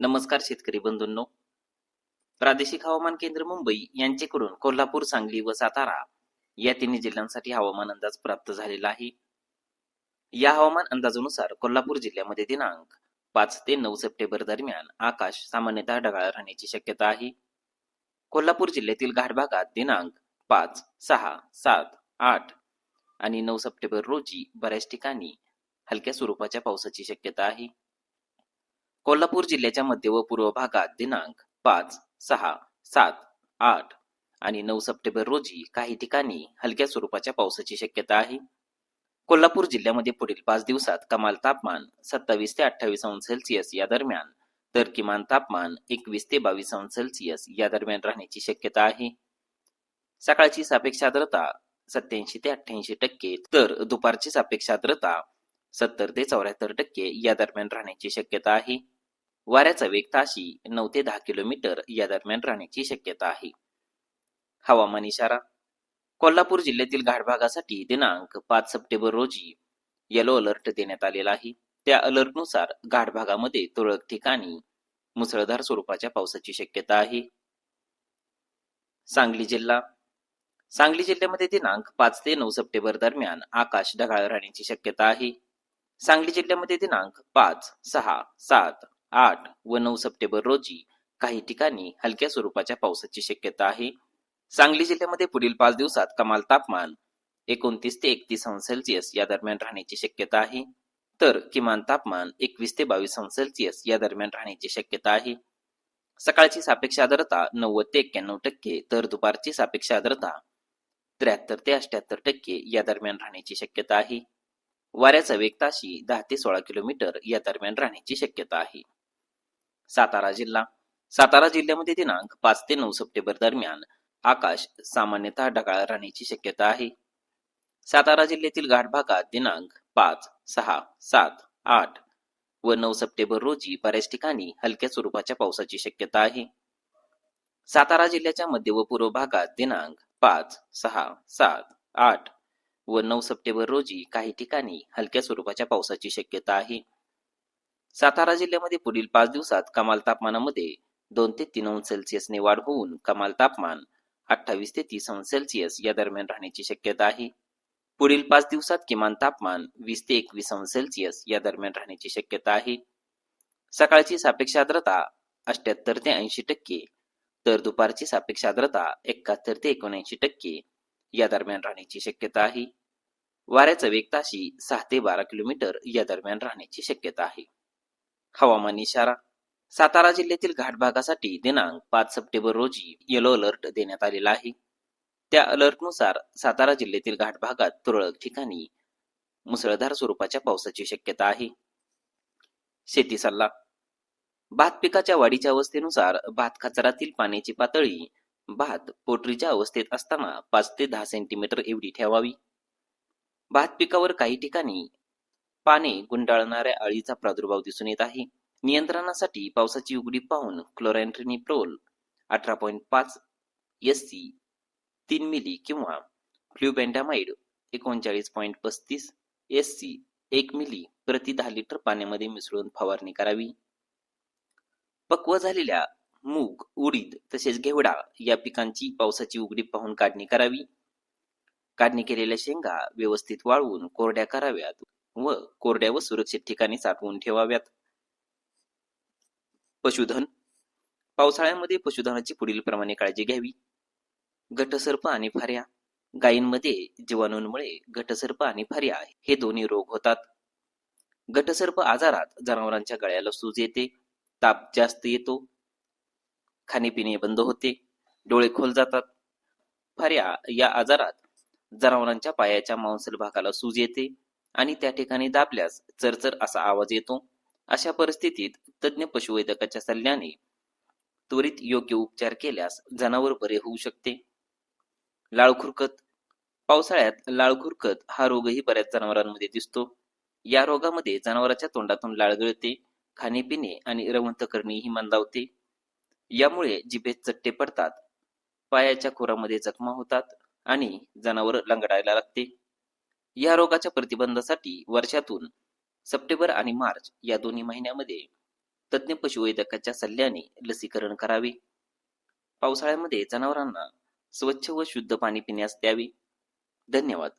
नमस्कार शेतकरी बंधूंनो. प्रादेशिक हवामान केंद्र मुंबई यांच्याकडून कोल्हापूर सांगली व सातारा या तिन्ही जिल्ह्यांसाठी हवामान अंदाज प्राप्त झालेला आहे. या हवामान अंदाजानुसार कोल्हापूर जिल्ह्यामध्ये दिनांक पाच ते नऊ सप्टेंबर दरम्यान आकाश सामान्यतः ढगाळ राहण्याची शक्यता आहे. कोल्हापूर जिल्ह्यातील घाट भागात दिनांक पाच सहा सात आठ आणि नऊ सप्टेंबर रोजी बऱ्याच ठिकाणी हलक्या स्वरूपाच्या पावसाची शक्यता आहे. कोल्हापूर जिल्ह्याच्या मध्य व पूर्व भागात दिनांक पाच सहा सात आठ आणि नऊ सप्टेंबर रोजी काही ठिकाणी हलक्या स्वरूपाच्या पावसाची शक्यता आहे. कोल्हापूर जिल्ह्यामध्ये पुढील पाच दिवसात कमाल तापमान सत्तावीस ते अठ्ठावीस अंश सेल्सिअस या दरम्यान तर किमान तापमान एकवीस ते बावीस अंश सेल्सिअस या दरम्यान राहण्याची शक्यता आहे. सकाळची सापेक्ष आर्द्रता सत्याऐंशी ते अठ्ठ्याऐंशी टक्के तर दुपारची सापेक्ष आर्द्रता सत्तर ते चौऱ्याहत्तर टक्के या दरम्यान राहण्याची शक्यता आहे. वाऱ्याचा वेग ताशी नऊ ते दहा किलोमीटर या दरम्यान राहण्याची शक्यता आहे. हवामान इशारा. कोल्हापूर जिल्ह्यातील घाट भागासाठी दिनांक पाच सप्टेंबर रोजी येलो अलर्ट देण्यात आलेला आहे. त्या अलर्टनुसार घाट भागामध्ये तुरळक ठिकाणी मुसळधार स्वरूपाच्या पावसाची शक्यता आहे. सांगली जिल्हा. सांगली जिल्ह्यामध्ये दिनांक पाच ते नऊ सप्टेंबर दरम्यान आकाश ढगाळ राहण्याची शक्यता आहे. सांगली जिल्ह्यामध्ये दिनांक पाच सहा सात आठ व नऊ सप्टेंबर रोजी काही ठिकाणी हलक्या स्वरूपाच्या पावसाची शक्यता आहे. सांगली जिल्ह्यामध्ये पुढील पाच दिवसात कमाल तापमान एकोणतीस ते एकतीस अंश सेल्सिअस या दरम्यान राहण्याची शक्यता आहे. तर किमान तापमान एकवीस ते बावीस अंश सेल्सिअस या दरम्यान राहण्याची शक्यता आहे. सकाळची सापेक्ष आर्द्रता नव्वद ते एक्क्याण्णव टक्के तर दुपारची सापेक्ष आर्द्रता त्र्याहत्तर ते अठ्याहत्तर टक्के या दरम्यान राहण्याची शक्यता आहे. वाऱ्याचा वेग ताशी दहा ते सोळा किलोमीटर या दरम्यान राहण्याची शक्यता आहे. सातारा जिल्हा. सातारा जिल्ह्यामध्ये दिनांक पाच ते नऊ सप्टेंबर दरम्यान आकाश सामान्यतः ढगाळ राहण्याची शक्यता आहे. सातारा जिल्ह्यातील घाट भागात दिनांक पाच सहा सात आठ व नऊ सप्टेंबर रोजी बऱ्याच ठिकाणी हलक्या स्वरूपाच्या पावसाची शक्यता आहे. सातारा जिल्ह्याच्या मध्य व पूर्व भागात दिनांक पाच सहा सात आठ व नऊ सप्टेंबर रोजी काही ठिकाणी हलक्या स्वरूपाच्या पावसाची शक्यता आहे. सातारा जिल्ह्यामध्ये पुढील पाच दिवसात कमाल तापमानामध्ये दोन ते तीन अंश सेल्सिअसने वाढ होऊन कमाल तापमान अठ्ठावीस ते तीस अंश सेल्सिअस या दरम्यान राहण्याची शक्यता आहे. पुढील पाच दिवसात किमान तापमान वीस ते एकवीस अंश सेल्सिअस या दरम्यान राहण्याची शक्यता आहे. सकाळची सापेक्ष आर्द्रता अठ्याहत्तर ते ऐंशी टक्के तर दुपारची सापेक्ष आर्द्रता एकाहत्तर ते एकोणऐंशी टक्के या दरम्यान राहण्याची शक्यता आहे. वाऱ्याचा वेग ताशी सहा ते बारा किलोमीटर या दरम्यान राहण्याची शक्यता आहे. हवामान इशारा. सातारा जिल्ह्यातील घाट भागासाठी दिनांक पाच सप्टेंबर रोजी येलो अलर्ट देण्यात आलेला आहे. त्या अलर्टनुसार सातारा जिल्ह्यातील घाट भागात तुरळक ठिकाणी मुसळधार स्वरूपाच्या पावसाची शक्यता आहे. शेती सल्ला. भात पिकाच्या वाढीच्या अवस्थेनुसार भात खाचरातील पाण्याची पातळी भात पोटरीच्या अवस्थेत असताना पाच ते दहा सेंटीमीटर एवढी ठेवावी. भात पिकावर काही ठिकाणी पाने गुंडाळणाऱ्या अळीचा प्रादुर्भाव दिसून येत आहे. नियंत्रणासाठी पावसाची उघडी पाहून क्लोरॅन्ट्रिनिप्रोल अठरा पॉईंट पाच एस सी तीन मिली किंवा फ्ल्युबेंडामाइड एकोणचाळीस पॉईंट पस्तीस एस सी एक मिली प्रति दहा लिटर पाण्यामध्ये मिसळून फवारणी करावी. पक्व झालेल्या मूग उडीद तसेच घेवडा या पिकांची पावसाची उघडी पाहून काढणी करावी. काढणी केलेल्या शेंगा व्यवस्थित वाळवून कोरड्या कराव्यात. व कोरड्या व सुरक्षित ठिकाणी साठवून ठेवाव्यात. पशुधन. पावसाळ्यामध्ये पशुधनाची पुढील प्रमाणे काळजी घ्यावी. घटसर्प आणि फार्या गायींमध्ये जीवाणूंमुळे घटसर्प आणि फार्या हे दोन्ही रोग होतात. घटसर्प आजारात जनावरांच्या गळ्याला सूज येते. ताप जास्त येतो. खाणेपिणे बंद होते. डोळे खोल जातात. फाऱ्या या आजारात जनावरांच्या पायाच्या मांसल भागाला सूज येते. आणि त्या ठिकाणी दाबल्यास चरचर असा आवाज येतो. अशा परिस्थितीत तज्ज्ञ पशुवैद्यकाच्या सल्ल्याने त्वरित योग्य उपचार केल्यास जनावर बरे होऊ शकते. लाळखुरकत पावसाळ्यात लाळखुरकत हा रोगही बऱ्याच जनावरांमध्ये दिसतो. या रोगामध्ये जनावराच्या तोंडातून लाळ गळते खाणेपिणे आणि रवंथ करणे ही मंदावते. यामुळे जिभेत चट्टे पडतात पायाच्या खोरामध्ये जखमा होतात आणि जनावर लंगडायला लागते. या रोगाच्या प्रतिबंधासाठी वर्षातून सप्टेंबर आणि मार्च या दोन्ही महिन्यामध्ये तज्ज्ञ पशुवैद्यकाच्या सल्ल्याने लसीकरण करावे. पावसाळ्यामध्ये जनावरांना स्वच्छ व शुद्ध पाणी पिण्यास द्यावे. धन्यवाद.